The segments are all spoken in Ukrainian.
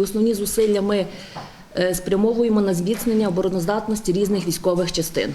Основні зусилля ми е, спрямовуємо на зміцнення обороноздатності різних військових частин.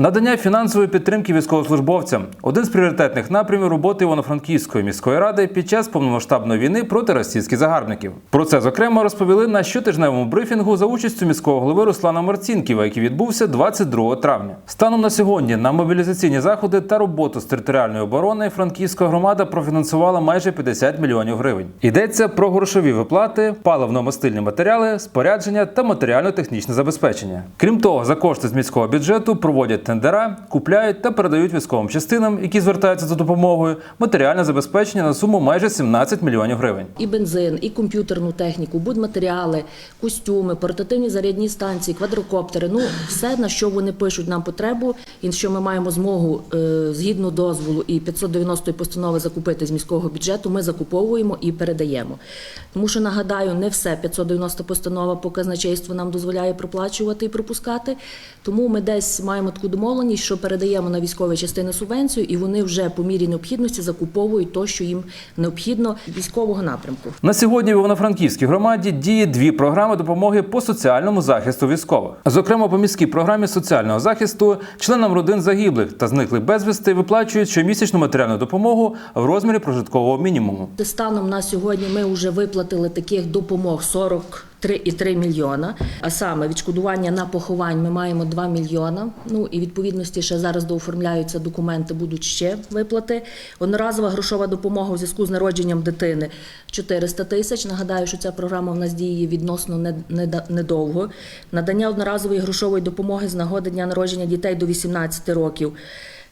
Надання фінансової підтримки військовослужбовцям один з пріоритетних напрямів роботи Івано-Франківської міської ради під час повномасштабної війни проти російських загарбників. Про це зокрема розповіли на щотижневому брифінгу за участю міського голови Руслана Марцінківа, який відбувся 22 травня. Станом на сьогодні на мобілізаційні заходи та роботу з територіальної оборони Франківська громада профінансувала майже 50 мільйонів гривень. Йдеться про грошові виплати, паливно-мастильні матеріали, спорядження та матеріально-технічне забезпечення. Крім того, за кошти з міського бюджету проводять тендера, купляють та передають військовим частинам, які звертаються за допомогою, матеріальне забезпечення на суму майже 17 мільйонів гривень. І бензин, і комп'ютерну техніку, будматеріали, костюми, портативні зарядні станції, квадрокоптери. Ну, все, на що вони пишуть нам потребу, і що ми маємо змогу е, згідно дозволу і 590 постанови закупити з міського бюджету, ми закуповуємо і передаємо. Тому що нагадаю, не все 590 постанова по казначейству нам дозволяє проплачувати і пропускати. Тому ми десь маємо таку домовленість, що передаємо на військові частини субвенцію, і вони вже по мірі необхідності закуповують то, що їм необхідно військового напрямку. На сьогодні в Івано-Франківській громаді діє дві програми допомоги по соціальному захисту військових. Зокрема, по міській програмі соціального захисту членам родин загиблих та зниклих безвісти виплачують щомісячну матеріальну допомогу в розмірі прожиткового мінімуму. Станом на сьогодні ми вже виплатили таких допомог 43,3 мільйона. А саме відшкодування на поховань ми маємо 2 мільйона. Ну і відповідності ще зараз дооформляються документи, будуть ще виплати. Одноразова грошова допомога у зв'язку з народженням дитини 400 тисяч. Нагадаю, що ця програма в нас діє відносно не- не- недовго. Надання одноразової грошової допомоги з нагоди дня народження дітей до 18 років.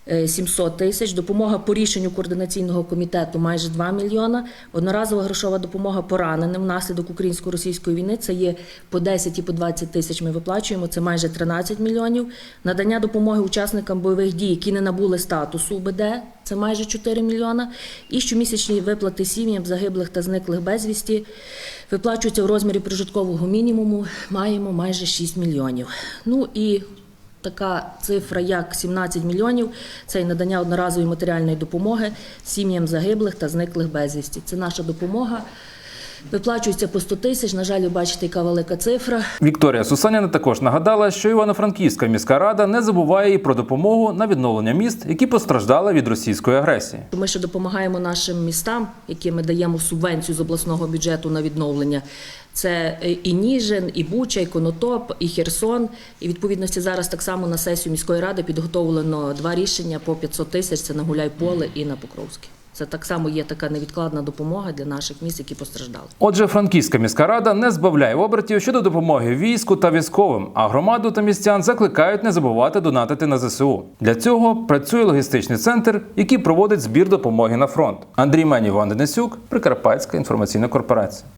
Е, 700 тисяч, допомога по рішенню координаційного комітету майже 2 мільйона, одноразова грошова допомога пораненим внаслідок українсько-російської війни, це є по 10 і по 20 тисяч ми виплачуємо, це майже 13 мільйонів. Надання допомоги учасникам бойових дій, які не набули статусу УБД, це майже 4 мільйона. І щомісячні виплати сім'ям загиблих та зниклих безвісті виплачуються в розмірі прожиткового мінімуму, маємо майже 6 мільйонів. Ну і Така цифра, як 17 мільйонів, це і надання одноразової матеріальної допомоги сім'ям загиблих та зниклих безвісті. Це наша допомога. Виплачується по 100 тисяч. На жаль, ви бачите, яка велика цифра. Вікторія Сусаніна також нагадала, що Івано-Франківська міська рада не забуває і про допомогу на відновлення міст, які постраждали від російської агресії. Ми ще допомагаємо нашим містам, які ми даємо субвенцію з обласного бюджету на відновлення. Це е, і Ніжин, і Буча, і Конотоп, і Херсон. І відповідності зараз так само на сесію міської ради підготовлено два рішення по 500 тисяч. Це на Гуляйполе і на Покровське. Це так само є така невідкладна допомога для наших міст, які постраждали. Отже, Франківська міська рада не збавляє обертів щодо допомоги війську та військовим, а громаду та містян закликають не забувати донатити на ЗСУ. Для цього працює логістичний центр, який проводить збір допомоги на фронт. Андрій Менів, Денисюк, Прикарпатська інформаційна корпорація.